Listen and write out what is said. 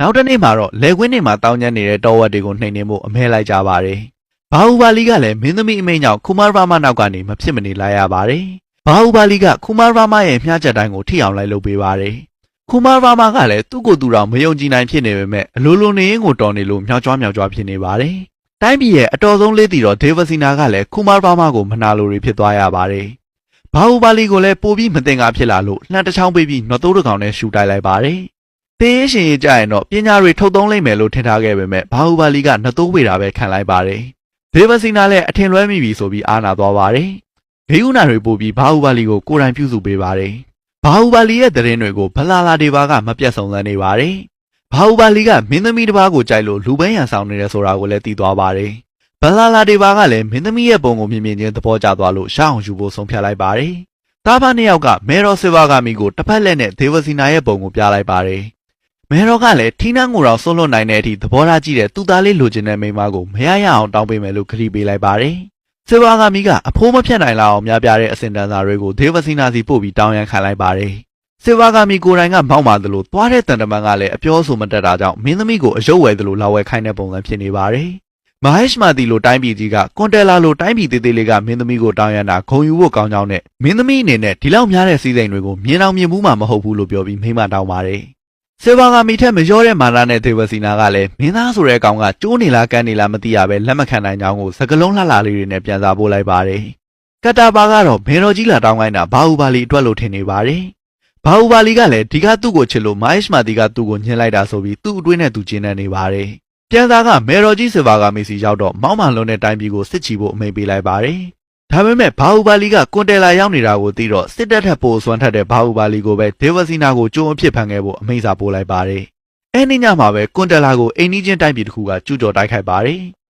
နောက်တစ်နေ့မှာတော့လေကွင်းနေမှာတောင်းကျမ်းနေတဲ့တော်ဝက်တွေကိုနှိမ်နှင်းဖို့အမဲလိုက်ကြပါတယ်ဘာဟုပါလီကလည်းမင်းသမီးအမိန့်ကြောင့်ကူမာရာမနောက်ကနေမဖြစ်မနေလိုက်ရပါတယ်ဘာဟုပါလီကကူမာရာမရဲ့မျှချက်တိုင်းကိုထိအောင်လိုက်လုပ်ပေးပါတယ်ကူမာရာမကလည်းသူ့ကိုယ်သူတော်မယုံကြည်နိုင်ဖြစ်နေပေမဲ့အလိုလိုနေရင်ကိုတော်နေလို့မြောက်ကြွားမြောက်ကြွားဖြစ်နေပါတယ်တိုင်းပြည်ရဲ့အတော်ဆုံးလေးတီတော်ဒေဝစီနာကလည်းကူမာရာမကိုမနာလိုတွေဖြစ်သွားရပါတယ်ဘာဟုပါလီကိုလည်းပိုပြီးမတင်ကားဖြစ်လာလို့လှန်တစ်ချောင်းပေးပြီးနှောတိုးတစ်ကောင်နဲ့ရှူတိုက်လိုက်ပါတယ် တေးရင်ရှင်ရေးကြရင်တော့ပညာတွေထုတ်သုံးလိုက်မယ်လို့ထင်ထားခဲ့ပေမဲ့ဘာဟုပါလီကနှတိုးဝေတာပဲခံလိုက်ပါတယ်။ဒေဝစီနာလည်းအထင်လွဲမိပြီဆိုပြီးအာနာသွားပါတယ်။ဘေးဥနာတွေပို့ပြီးဘာဟုပါလီကိုကိုယ်တိုင်ပြုစုပေးပါတယ်။ဘာဟုပါလီရဲ့သတင်းတွေကိုဗလာလာဒေဘာကမပြတ်စုံစမ်းနေပါတယ်။ဘာဟုပါလီကမင်းသမီးတစ်ပါးကိုကြိုက်လို့လူပန်းရန်ဆောင်နေတယ်ဆိုတာကိုလည်းသိသွားပါတယ်။ဗလာလာဒေဘာကလည်းမင်းသမီးရဲ့ပုံကိုမြင်မြင်ချင်းသဘောကျသွားလို့ရှောင်းအောင်ယူဖို့ဆုံးဖြတ်လိုက်ပါတယ်။တာဖာနှစ်ယောက်ကမေရောစစ်ဘာဂါမီကိုတစ်ဖက်လက်နဲ့ဒေဝစီနာရဲ့ပုံကိုပြလိုက်ပါတယ်။ မဲရောကလည်းထီနှန်းကိုတော့ဆွလွတ်နိုင်တဲ့အထိသဘောထားကြည့်တဲ့သူသားလေးလိုချင်တဲ့မိန်းမကိုမရရအောင်တောင်းပေးမယ်လို့ခရီးပေးလိုက်ပါတယ်။စေဘာဂါမီကအဖိုးမဖြတ်နိုင်လောက်အောင်များပြားတဲ့အစင်တန်းစာတွေကိုဒေဝစီနာစီပို့ပြီးတောင်းရန်ခံလိုက်ပါတယ်။စေဘာဂါမီကိုယ်တိုင်ကမောက်မာသလိုသွားတဲ့တန်တမန်ကလည်းအပြောဆိုမတက်တာကြောင့်မင်းသမီးကိုအယုတ်ဝဲသလိုလာဝဲခိုင်းတဲ့ပုံစံဖြစ်နေပါတယ်။မဟက်ရှမာတီလိုတိုင်းပြည်ကြီးကကွန်တယ်လာလိုတိုင်းပြည်သေးသေးလေးကမင်းသမီးကိုတောင်းရန်တာဂုံယူဖို့ကောင်းကြောင်းနဲ့မင်းသမီးအနေနဲ့ဒီလောက်များတဲ့စီးစိမ်တွေကိုမြင်အောင်မြင်မှုမှမဟုတ်ဘူးလို့ပြောပြီးမိမတောင်းပါတယ်။ စေဘာကမီထက်မရောတဲ့မာနာနဲ့ဒေဝစီနာကလည်းမင်းသားဆိုတဲ့ကောင်ကကျိုးနေလားကန်းနေလားမသိရပဲလက်မခံနိုင်ကြောင်းကိုစကလုံးလှလှလေးတွေနဲ့ပြန်စားပို့လိုက်ပါတယ်။ကတ္တာပါကတော့မေတော်ကြီးလာတောင်းခိုင်းတာဘာဟုပါလီအတွက်လို့ထင်နေပါတယ်။ဘာဟုပါလီကလည်းဒီကသူ့ကိုချစ်လို့မိုင်းရှမာတီကသူ့ကိုညှင်းလိုက်တာဆိုပြီးသူ့အတွင်းနဲ့သူကျင်းနေနေပါတယ်။ပြန်စားကမေတော်ကြီးစေဘာကမီစီရောက်တော့မောင်းမှန်လုံးတဲ့တိုင်းပြည်ကိုစစ်ချီဖို့အမိန့်ပေးလိုက်ပါတယ်။ ဒါပေမဲ့ဘာဟုပါလီကကွန်တယ်လာရောက်နေတာကိုသိတော့စစ်တပ်ထက်ပိုစွမ်းထက်တဲ့ဘာဟုပါလီကိုပဲဒေဝစီနာကိုကြိုးအဖြစ်ဖန်ခဲ့ဖို့အမိန့်စာပို့လိုက်ပါတယ်။အဲဒီညမှာပဲကွန်တယ်လာကိုအိမ်နီးချင်းတိုင်းပြည်တစ်ခုကကျူးကျော်တိုက်ခိုက်ပါတယ်